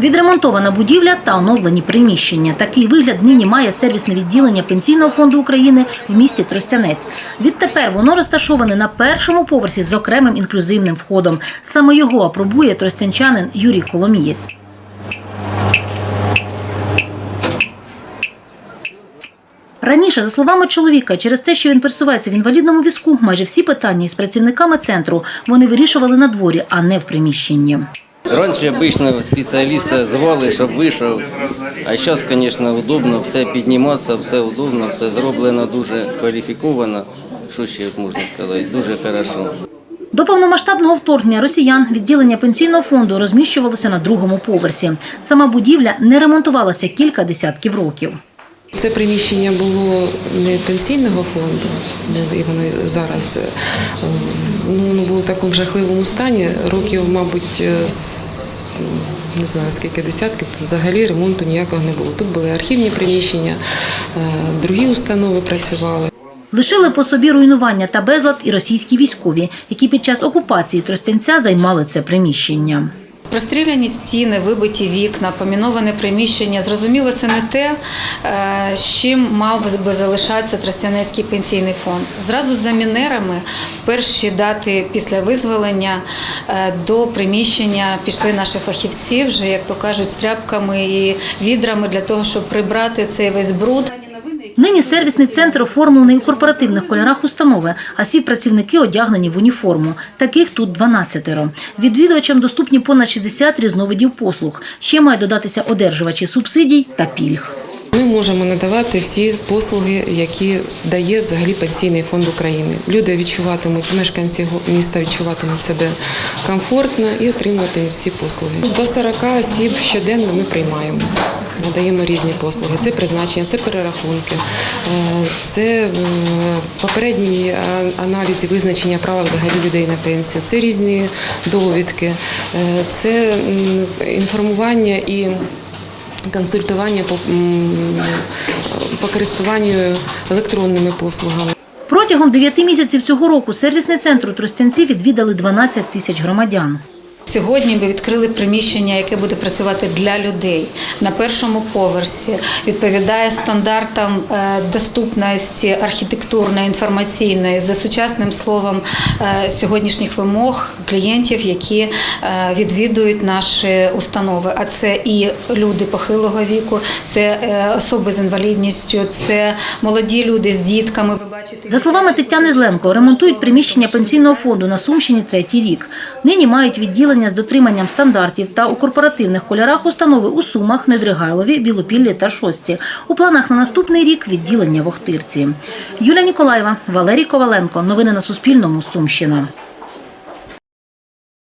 Відремонтована будівля та оновлені приміщення. Такий вигляд нині має сервісне відділення Пенсійного фонду України в місті Тростянець. Відтепер воно розташоване на першому поверсі з окремим інклюзивним входом. Саме його апробує тростянчанин Юрій Коломієць. Раніше, за словами чоловіка, через те, що він пересувається в інвалідному візку, майже всі питання із працівниками центру вони вирішували на дворі, а не в приміщенні. Раньше обычно специалиста звали, щоб вийшов. А зараз, звісно, удобно все підніматися, все удобно, все зроблено дуже кваліфіковано. Що ще можна сказати? Дуже хорошо. До повномасштабного вторгнення росіян відділення пенсійного фонду розміщувалося на другому поверсі. Сама будівля не ремонтувалася кілька десятків років. Це приміщення було не пенсійного фонду, і воно зараз е, ну, воно було в такому жахливому стані. Років, мабуть, е, не знаю скільки десятків, взагалі ремонту ніякого не було. Тут були архівні приміщення, е, другі установи працювали. Лишили по собі руйнування та безлад і російські військові, які під час окупації Тростянця займали це приміщення. Простріляні стіни, вибиті вікна, поміноване приміщення. Зрозуміло, це не те, е, з чим мав би залишатися Тростянецький пенсійний фонд. Зразу за мінерами перші дати після визволення е, до приміщення пішли наші фахівці, вже як то кажуть, з тряпками і відрами для того, щоб прибрати цей весь бруд. Нині сервісний центр оформлений у корпоративних кольорах установи, а всі працівники одягнені в уніформу. Таких тут 12. Відвідувачам доступні понад 60 різновидів послуг. Ще мають додатися одержувачі субсидій та пільг. Можемо надавати всі послуги, які дає взагалі пенсійний фонд України. Люди відчуватимуть, мешканці міста відчуватимуть себе комфортно і отримуватимуть всі послуги. До 40 осіб щоденно ми приймаємо, надаємо різні послуги. Це призначення, це перерахунки, е, це е, попередній е, аналіз і визначення права взагалі людей на пенсію, це різні довідки, це інформування і консультування по, по користуванню електронними послугами. Протягом 9 місяців цього року сервісний центр у Тростянці відвідали 12 тисяч громадян. Сьогодні ми відкрили приміщення, яке буде працювати для людей на першому поверсі. Відповідає стандартам е, доступності архітектурної, інформаційної за сучасним словом е, сьогоднішніх вимог клієнтів, які е, відвідують наші установи. А це і люди похилого віку, це особи з інвалідністю, це молоді люди з дітками. За словами Тетяни Зленко, ремонтують приміщення пенсійного фонду на Сумщині третій рік. Нині мають відділення з дотриманням стандартів та у корпоративних кольорах установи у Сумах, Недригайлові, Білопіллі та Шості. У планах на наступний рік відділення в Охтирці. Юлія Ніколаєва, Валерій Коваленко. Новини на Суспільному. Сумщина.